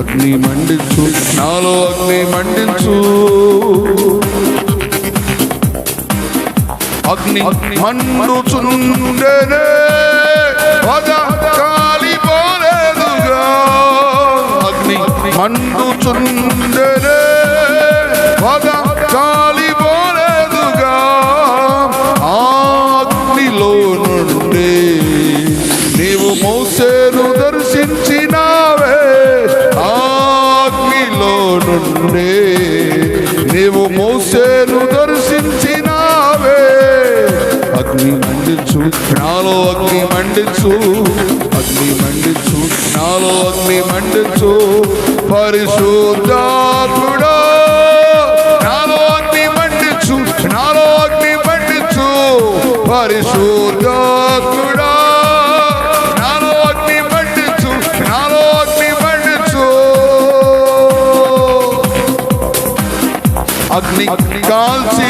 అగ్ని మండించు. నాలో అగ్ని మండించు. అగ్ని మండుచుండెనే వద కాలిపోలేదుగా అగ్ని మండుచుండెనే వద కాలిపోలేదుగా ఆ అగ్నిలో నుండి నీవు మోసేను దర్శించినావే. అగ్ని మండించు నాలో అగ్ని మండించు. అగ్ని మండించు నాలో అగ్ని మండించు. పరిశుద్ధాత్ముడా నాలో అగ్ని మండించు నాలో అగ్ని మండించు. పరిశుద్ధాత్ముడా అగ్ని కాల్చి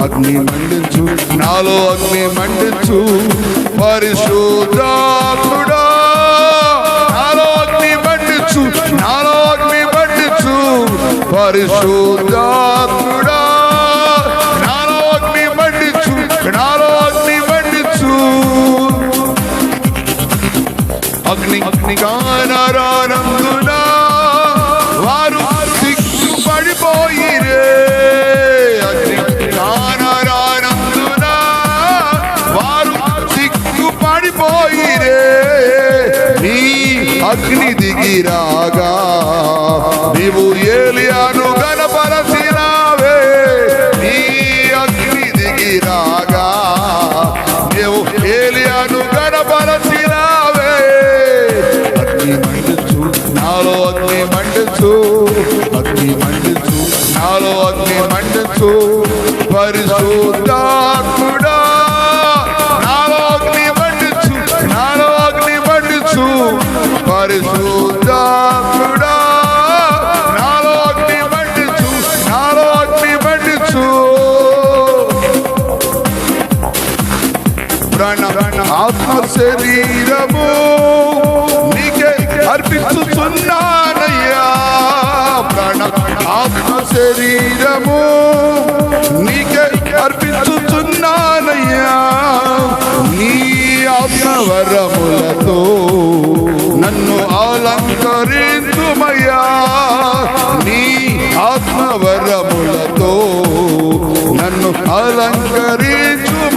అగ్ని మండించు. నాలో అగ్ని మండించు. పరిశుద్ధాత్ముడా. నాలో అగ్ని మండించు. నాలో అగ్ని మండించు. పరిశుద్ధాత్ముడా. నాలో అగ్ని మండించు. నాలో అగ్ని మండించు. అగ్ని అగ్ని గానరానందున వారు అగ్ని దిగిరాగా నీవు ఏలియాను గణపరచినావే. నీ అగ్ని దిగిరాగా నీవు ఏలియాను గణపరచినావే. అగ్ని మండుచు నాలో అగ్ని మండుచు అగ్ని మండుచు నాలో అగ్ని మండుచు పరిశుద్ధాత్ముడు ఆత్మ శరీరము నీకే అర్పించుచున్నానయ్యా ప్రాణ ఆత్మ శరీరము నీకే అర్పించుచున్నానయ్యా నీ ఆత్మవరములతో నన్ను అలంకరించుమయ్యా. నీ ఆత్మవరములతో నన్ను అలంకరించుమ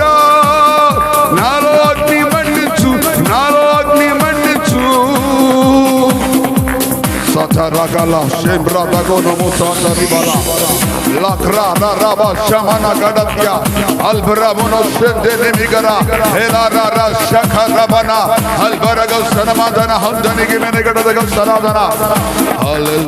Sataragala Shembra Bagono Musanda Ribala Lakra Raba Shamana Gadatia Albramono Shende Nemigara Elara Shaka Rabana Albarago Sanamadana Hamdani Gimenegada Sanadana Hallelujah